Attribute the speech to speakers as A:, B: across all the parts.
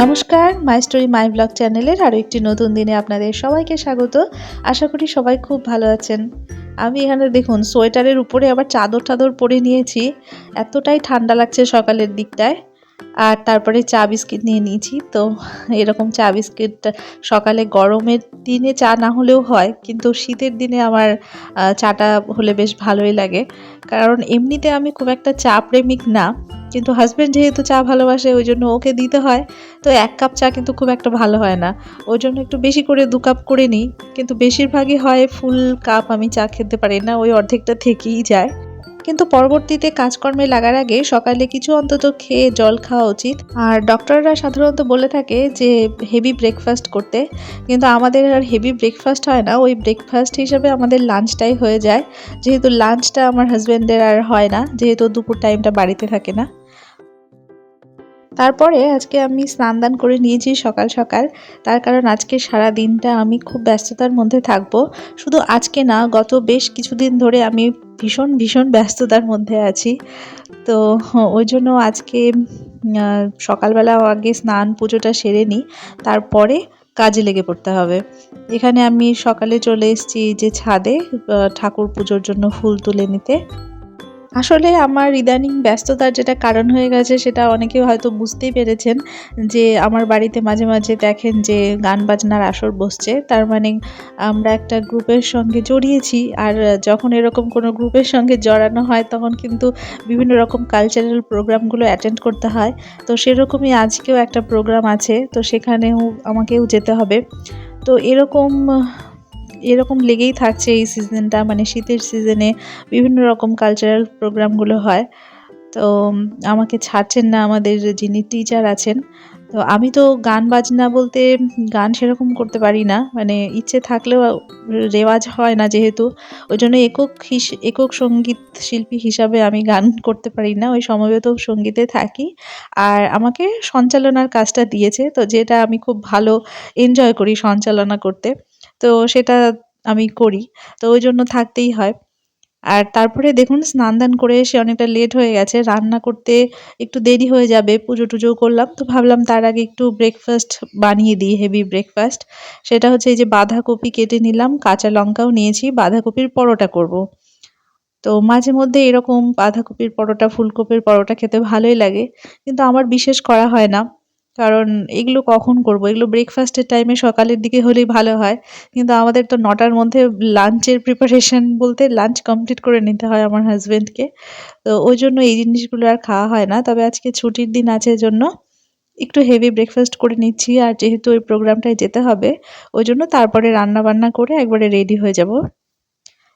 A: নমস্কার my story my blog চ্যানেলের আরও একটি নতুন দিনে আপনাদের সবাইকে স্বাগত। আশা করি সবাই খুব ভালো আছেন। আমি এখানে দেখুন, সোয়েটারের উপরে আবার চাদর টাদর পরে নিয়েছি। এতটাই ঠান্ডা লাগছে সকালের দিকটায়। আর তারপরে চা বিস্কিট নিয়ে নিয়েছি। তো এরকম চা বিস্কিট সকালে গরমের দিনে চা না হলেও হয়, কিন্তু শীতের দিনে আমার চাটা হলে বেশ ভালোই লাগে। কারণ এমনিতে আমি খুব একটা চা প্রেমিক না, কিন্তু হাজব্যান্ড যেহেতু চা ভালোবাসে, ওই জন্য ওকে দিতে হয়। তো এক কাপ চা কিন্তু খুব একটা ভালো হয় না। ওই জন্য একটু বেশি করে দু কাপ করে নিই, কিন্তু বেশিরভাগই হয় ফুল কাপ আমি চা খেতে পারি না, ওই অর্ধেকটা থেকেই যায়। কিন্তু পরবর্তীতে কাজকর্মে লাগার আগে সকালে কিছু অন্তত খেয়ে জল খাওয়া উচিত। আর ডক্টররা সাধারণত বলে থাকে যে হেভি ব্রেকফাস্ট করতে। কিন্তু আমাদের আর হেভি ব্রেকফাস্ট হয় না। ওই ব্রেকফাস্ট হিসাবে আমাদের লাঞ্চটাই হয়ে যায়। যেহেতু লাঞ্চটা আমার হাজব্যান্ডের আর হয় না। যেহেতু দুপুর টাইমটা বাড়িতে থাকে না। তারপরে আজকে আমি স্নান দান করে নিয়েছি সকাল সকাল। তার কারণ আজকে সারা দিনটা আমি খুব ব্যস্ততার মধ্যে থাকব। শুধু আজকে না, গত বেশ কিছুদিন ধরে আমি ভীষণ ভীষণ ব্যস্ততার মধ্যে আছি। তো ওই জন্য আজকে সকালবেলা আগে স্নান পুজোটা সেরে নিই, তারপরে কাজে লেগে পড়তে হবে। এখানে আমি সকালে চলে এসেছি যে ছাদে ঠাকুর পুজোর জন্য ফুল তুলে নিতে। আসলে আমার ইদানিং ব্যস্ততার যেটা কারণ হয়ে গেছে, সেটা অনেকে হয়তো বুঝতেই পেরেছেন যে, আমার বাড়িতে মাঝে মাঝে দেখেন যে, গান বাজনার আসর বসছে। তার মানে আমরা একটা গ্রুপের সঙ্গে জড়িয়েছি আর যখন এরকম কোনো গ্রুপের সঙ্গে জড়ানো হয়, তখন কিন্তু বিভিন্ন রকম কালচারাল প্রোগ্রামগুলো অ্যাটেন্ড করতে হয়। তো সেরকমই আজকেও একটা প্রোগ্রাম আছে, তো সেখানেও আমাকেও যেতে হবে। তো এরকম এরকম লেগেই থাকছে এই সিজনটা মানে শীতের সিজনে বিভিন্ন রকম কালচারাল প্রোগ্রামগুলো হয়। তো আমাকে ছাড়ছেন না আমাদের যিনি টিচার আছেন। তো আমি তো গান বাজনা বলতে গান সেরকম করতে পারি না মানে ইচ্ছে থাকলেও রেওয়াজ হয় না যেহেতু। ওই জন্য একক একক সংগীত শিল্পী হিসাবে আমি গান করতে পারি না, ওই সমবেত সঙ্গীতে থাকি। আর আমাকে সঞ্চালনার কাজটা দিয়েছে, তো যেটা আমি খুব ভালো এনজয় করি সঞ্চালনা করতে। তো সেটা আমি করি। তো ওই জন্য থাকতেই হয়। আর তারপরে দেখুন স্নান দান করে এসে অনেকটা লেট হয়ে গেছে। রান্না করতে একটু দেরি হয়ে যাবে, পুজো টুজো করলাম। তো ভাবলাম তার আগে একটু ব্রেকফাস্ট বানিয়ে দিই হেভি ব্রেকফাস্ট সেটা হচ্ছে এই যে বাঁধাকপি কেটে নিলাম, কাঁচা লঙ্কাও নিয়েছি, বাঁধাকপির পরোটা করব। তো মাঝে মধ্যে এরকম বাঁধাকপির পরোটা, ফুলকপির পরোটা খেতে ভালোই লাগে। কিন্তু আমার বিশেষ করা হয় না। কারণ এগুলো কখন করব? এগুলো ব্রেকফাস্টের টাইমে সকালের দিকে হলেই ভালো হয়। কিন্তু আমাদের তো নটার মধ্যে লাঞ্চের প্রিপারেশন বলতে লাঞ্চ কমপ্লিট করে নিতে হয় আমার হাজবেন্ডকে তো ওই জন্য এই জিনিসগুলো আর খাওয়া হয় না। তবে আজকে ছুটির দিন আছে জন্য একটু হেভি ব্রেকফাস্ট করে নিচ্ছি। আর যেহেতু ওই প্রোগ্রামটায় যেতে হবে, ওই জন্য তারপরে রান্না বান্না করে একবারে রেডি হয়ে যাব।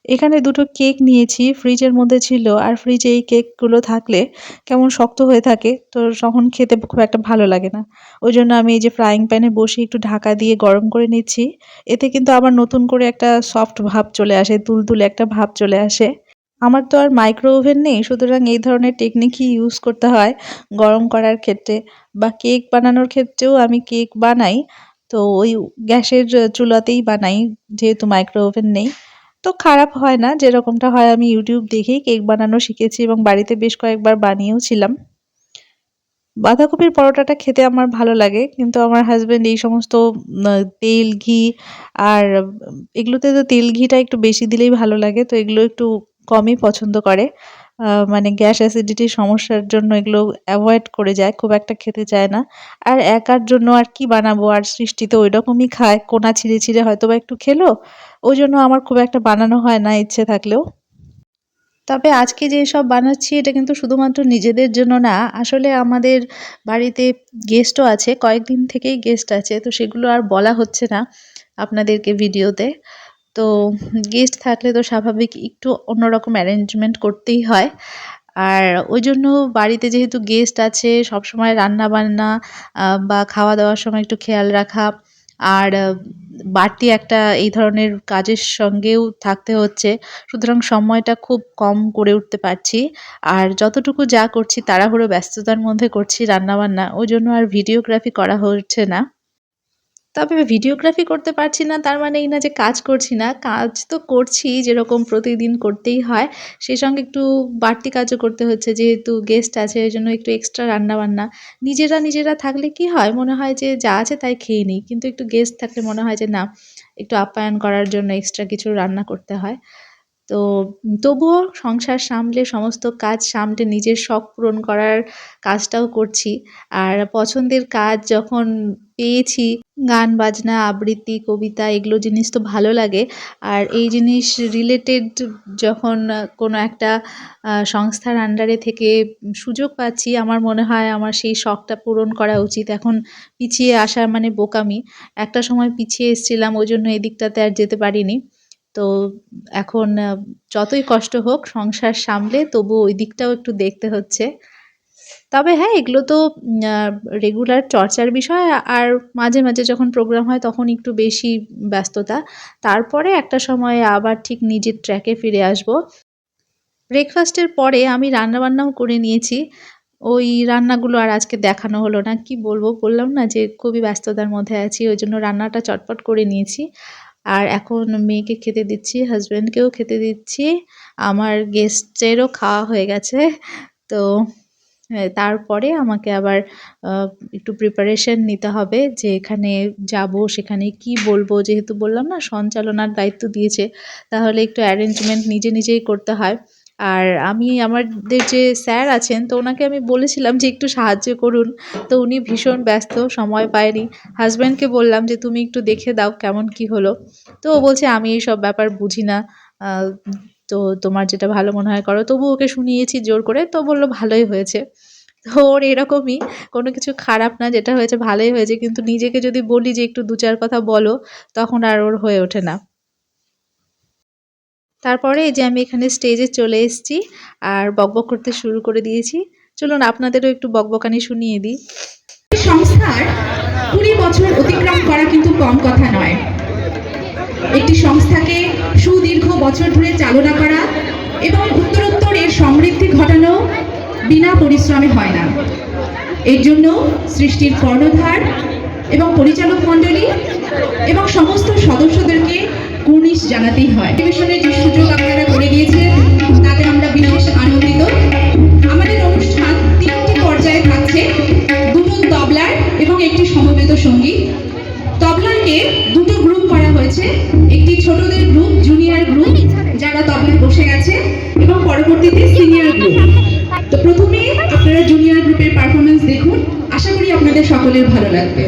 A: এখানে দুটো কেক নিয়েছি, ফ্রিজের মধ্যে ছিল, আর ফ্রিজে এই কেকগুলো থাকলে কেমন শক্ত হয়ে থাকে, তো তখন খেতে খুব একটা ভালো লাগে না। ওই জন্য আমি এই যে ফ্রাইং প্যানে বসে একটু ঢাকা দিয়ে গরম করে নিচ্ছি, এতে কিন্তু আবার নতুন করে একটা সফট ভাব চলে আসে, তুলতুলে একটা ভাব চলে আসে। আমার তো আর মাইক্রো ওভেন নেই, সুতরাং এই ধরনের টেকনিকই ইউজ করতে হয় গরম করার ক্ষেত্রে, বা কেক বানানোর ক্ষেত্রেও আমি কেক বানাই, তো ওই গ্যাসের চুলাতেই বানাই, যেহেতু মাইক্রো ওভেন নেই। তো খারাপ হয় না, যেরকমটা হয় আমি ইউটিউব দেখেই কেক বানানো শিখেছি এবং বাড়িতে বেশ কয়েকবার বানিয়েও ছিলাম। বাঁধাকপির পরোটাটা খেতে আমার ভালো লাগে, কিন্তু আমার হাজব্যান্ড এই সমস্ত তেল, ঘি আর এগুলোতে তো তেল, ঘিটা একটু বেশি দিলেই ভালো লাগে, তো এগুলো একটু কমই পছন্দ করে। মানে গ্যাস অ্যাসিডিটির সমস্যার জন্য এগুলো অ্যাভয়েড করে যায়, খুব একটা খেতে চায় না। আর একার জন্য আর কি বানাবো? আর সৃষ্টি তো ওই রকমই খায়, কোনা ছিঁড়ে ছিঁড়ে হয়তো বা একটু খেলো, ওই জন্য আমার খুব একটা বানানো হয় না ইচ্ছে থাকলেও। তবে আজকে যে সব বানাচ্ছি, এটা কিন্তু শুধুমাত্র নিজেদের জন্য না, আসলে আমাদের বাড়িতে গেস্টও আছে, কয়েকদিন থেকেই গেস্ট আছে, তো সেগুলো আর বলা হচ্ছে না আপনাদেরকে ভিডিওতে তো গেস্ট থাকলে তো স্বাভাবিক একটু অন্যরকম অ্যারেঞ্জমেন্ট করতেই হয়। আর ওই জন্য বাড়িতে যেহেতু গেস্ট আছে সব সময় রান্না বান্না বা খাওয়া দাওয়ার সময় একটু খেয়াল রাখা। আর বাড়তি একটা এই ধরনের কাজের সঙ্গেও থাকতে হচ্ছে। সুতরাং সময়টা খুব কম করে উঠতে পারছি। আর যতটুকু যা করছি, তাড়াহুড়ো ব্যস্ততার মধ্যে করছি রান্নাবান্না ওই জন্য আর ভিডিওগ্রাফি করা হচ্ছে না। তবে ভিডিওগ্রাফি করতে পারছি না, তার মানে এই না যে কাজ করছি না, কাজ তো করছি, যেরকম প্রতিদিন করতেই হয়। সেই সঙ্গে একটু বাড়তি কাজও করতে হচ্ছে, যেহেতু গেস্ট আছে ওই জন্য একটু এক্সট্রা রান্না বান্না নিজেরা নিজেরা থাকলে কি হয়? মনে হয় যে যা আছে তাই খেয়ে নিই। কিন্তু একটু গেস্ট থাকলে মনে হয় যে না, একটু আপ্যায়ন করার জন্য এক্সট্রা কিছু রান্না করতে হয়। তো তবুও সংসার সামলে, সমস্ত কাজ সামলে নিজের শখ পূরণ করার কাজটাও করছি। আর পছন্দের কাজ যখন পেয়েছি, গান, বাজনা, আবৃত্তি, কবিতা, এগুলো জিনিস তো ভালো লাগে। আর এই জিনিস রিলেটেড যখন কোনো একটা সংস্থার আন্ডারে থেকে সুযোগ পাচ্ছি, আমার মনে হয় আমার সেই শখটা পূরণ করা উচিত। এখন পিছিয়ে আসা মানে বোকামি। একটা সময় পিছিয়ে এসেছিলাম, ওই জন্য এদিকটাতে আর যেতে পারিনি। তো এখন যতই কষ্ট হোক সংসার সামলে তবু ওই দিকটাও একটু দেখতে হচ্ছে। তবে হ্যাঁ এগুলো তো রেগুলার চর্চার বিষয়। আর মাঝে মাঝে যখন প্রোগ্রাম হয় তখন একটু বেশি ব্যস্ততা। তারপরে একটা সময়ে আবার ঠিক নিজের ট্র্যাকে ফিরে আসব। ব্রেকফাস্টের পরে আমি রান্নাবান্নাও করে নিয়েছি। ওই রান্নাগুলো আর আজকে দেখানো হলো না। কি বলব? বললাম না যে খুবই ব্যস্ততার মধ্যে আছি, ওই জন্য রান্নাটা চটপট করে নিয়েছি। আর এখন মেয়েকে খেতে দিচ্ছি হাজব্যান্ডকেও খেতে দিচ্ছি। আমার গেস্টেরও খাওয়া হয়ে গেছে। তো তারপরে আমাকে আবার একটু প্রিপারেশন নিতে হবে যে এখানে যাব, সেখানে কি বলব। যেহেতু বললাম না, সঞ্চালনার দায়িত্ব দিয়েছে, তাহলে একটু অ্যারেঞ্জমেন্ট নিজে নিজেই করতে হয়। আর আমি আমাদের যে স্যার আছেন, তো ওনাকে আমি বলেছিলাম যে একটু সাহায্য করুন। তো উনি ভীষণ ব্যস্ত, সময় পায়নি। হাজব্যান্ডকে বললাম যে, তুমি একটু দেখে দাও কেমন কি হলো? তো ও বলছে, আমি এই সব ব্যাপার বুঝি না। তো তোমার যেটা ভালো মনে হয় করো। তবু ওকে শুনিয়েছি জোর করে, তো বলল, ভালোই হয়েছে। তো ওর এরকমই, কোনো কিছু খারাপ না, যেটা হয়েছে ভালোই হয়েছে। কিন্তু নিজেকে যদি বলি যে, একটু দু চার কথা বলো, তখন আর ওর হয়ে ওঠে না। তারপরে এই যে আমি এখানে স্টেজে চলে এসেছি আর বকবক করতে শুরু করে দিয়েছি। চলুন আপনাদেরও একটু বকবকানি শুনিয়ে দিই।
B: সংস্থার কুড়ি বছর অতিক্রম করা কিন্তু কম কথা নয়। একটি সংস্থাকে সুদীর্ঘ বছর ধরে চালনা করা এবং উত্তরোত্তর এর সমৃদ্ধি ঘটানো বিনা পরিশ্রমে হয় না। এর জন্য সৃষ্টির কর্ণধার এবং পরিচালক মণ্ডলী এবং সমস্ত সদস্যদেরকে কুর্নিশ জানাতেই হয়। টেলিভিশনের যে সুযোগ আপনারা করে দিয়েছেন, তাতে আমরা বিশেষ আনন্দিত। আমাদের অনুষ্ঠান তিনটি পর্যায়ে থাকছে, দুটো তবলার এবং একটি সমবেত সংগীত। তবলাকে দুটো গ্রুপ করা হয়েছে, একটি ছোটদের গ্রুপ জুনিয়র গ্রুপ যারা তবলায় বসে গেছে, এবং পরবর্তীতে সিনিয়র গ্রুপ তো প্রথমে আপনারা জুনিয়র গ্রুপের পারফরমেন্স দেখুন। আশা করি আপনাদের সকলের ভালো লাগবে।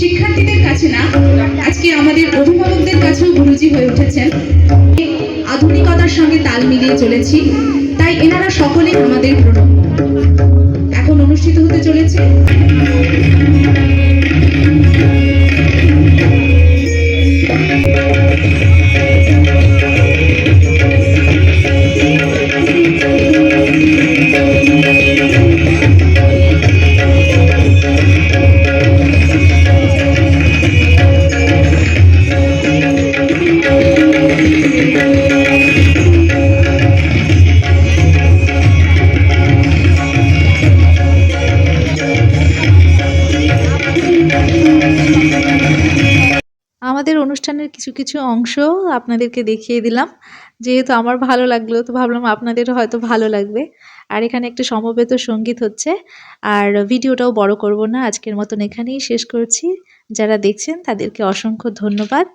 B: শিক্ষার্থীদের কাছে না, আজকে আমাদের অভিভাবকদের কাছেও গুরুজি হয়ে উঠেছেন। আধুনিকতার সঙ্গে তাল মিলিয়ে চলেছি, তাই এনারা সকলে আমাদের প্রণম্য এখন অনুষ্ঠিত হতে চলেছে।
A: আমাদের অনুষ্ঠানের কিছু কিছু অংশ আপনাদেরকে দেখিয়ে দিলাম যেহেতু আমার ভালো লাগল তো ভাবলাম আপনাদেরও হয়তো ভালো লাগবে আর এখানে একটা সমবেত সংগীত হচ্ছে আর ভিডিওটাও বড় করব না আজকের মতন এখানেই শেষ করছি যারা দেখছেন তাদেরকে অসংখ্য ধন্যবাদ